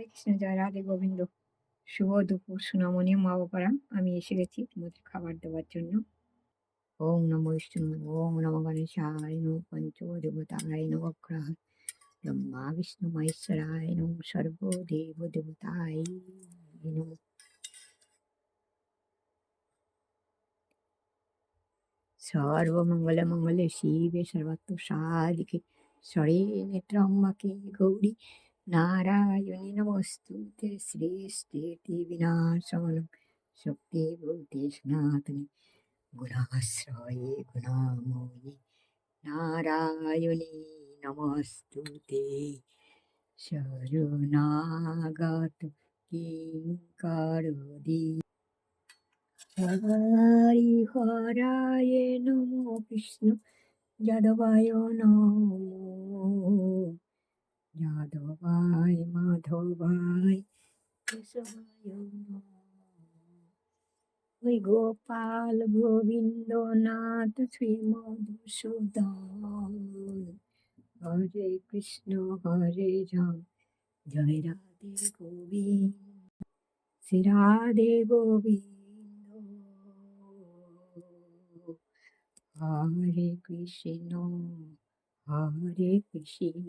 হরে কৃষ্ণ, জয় রাধে গোবিন্দ। শুভ দুপুর, সুনামনীয় মা বাবারা আমি এসে গেছি তোমাদের খাবার দেওয়ার জন্য। ওম নম বিষ্ণু, ওম নম গণেশায় নম পঞ্চ দেবতায় নবগ্রহ ব্রহ্মা বিষ্ণু মহেশ্বরায় নম সর্বদেব দেবতায় নম। সর্বমঙ্গল মঙ্গলে শিবে সর্বাত্ম সাধিকে সরে নেত্রম্বকে গৌরী নারায়ণী নমস্তুতে শ্রেষ্ঠেতি বিনাশমনম শক্তি ভূতে সনাতনে গুণাশ্রয়ে গুণাময়ী নারায়ণী নমস্তুতে শরণাগত কিঙ্করদি হরি হরায় নমো বিষ্ণু যাদবায় নমো যাদবায় মাধবায় কেশবায় ওই গোপাল গোবিন্দ নাথ শ্রী মধুসূদন হরে কৃষ্ণ হরে রাম জয় রাধে গোবিন্দ শ্রী রাধে গোবিন্দ হরে কৃষ্ণ হরে কৃষ্ণ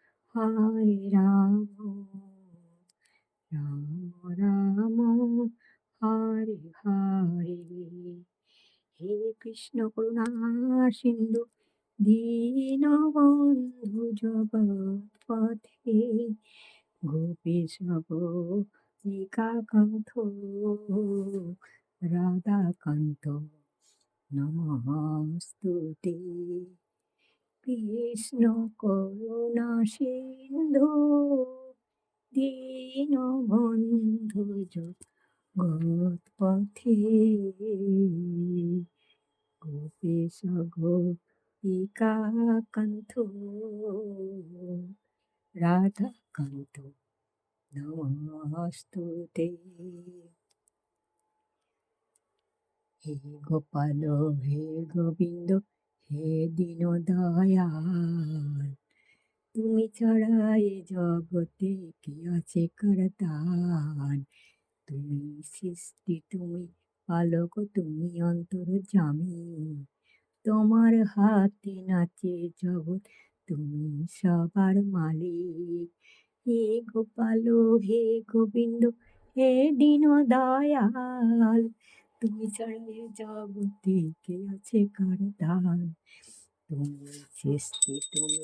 হরে রাম রাম রাম হরে হরে হে কৃষ্ণ করুণা সিন্ধু দীন বন্ধু জগৎ পথে গোপীশ একাকান্ত রাধাকান্ত নমস্তুতে কৃষ্ণ করুণা সিন্ধু, দীন বন্ধু জগৎ পথে। গোপীশ গোপিকাকান্ত রাধাকান্ত নমস্তুতে। হে গোপাল, হে গোবিন্দ হে দীন দয়াল তুমি ছাড়া এ জগতে কি আছে করতান? তুমি সৃষ্টি, তুমি পালক তুমি অন্তর জামি। তোমার হাতে নাচে জগৎ, তুমি সবার মালিক। হে গোপাল, হে গোবিন্দ, হে দীন দয়াল তুমি ছাড়া জগতে কে আছে করতান তুমি সৃষ্টি, তুমি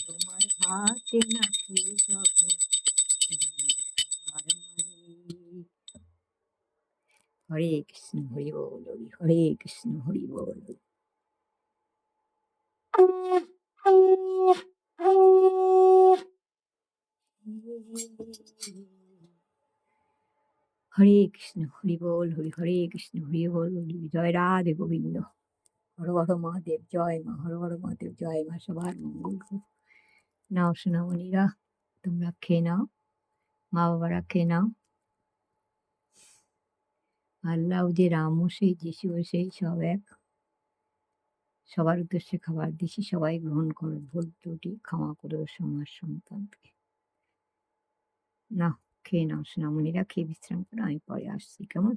তোমার হাতে নাচে জগৎ হরে কৃষ্ণ, হরি বল, হরে কৃষ্ণ, হরি বল। হরে কৃষ্ণ, হরি বল, হরি হরে কৃষ্ণ, হরি বল হরি, জয় রাধে গোবিন্দ। হর হর মহাদেব, জয় মা, হর হর মহাদেব, জয় মা, সবার মঙ্গল। নাও সোনামণিরা, তোমরা খেয়ে নাও। মা বাবারা খেয়ে নাও। আল্লাহ যে রামও সেই, যিশুও সেই, সব এক। সবার উদ্দেশ্যে খাবার দিছি, সবাই গ্রহণ করো ভুল ত্রুটি ক্ষমা করো সমাজ সন্তানকে। না খেয়ে নাও সোনামণিরা খেয়ে বিশ্রাম করো আমি পরে আসছি। কেমন?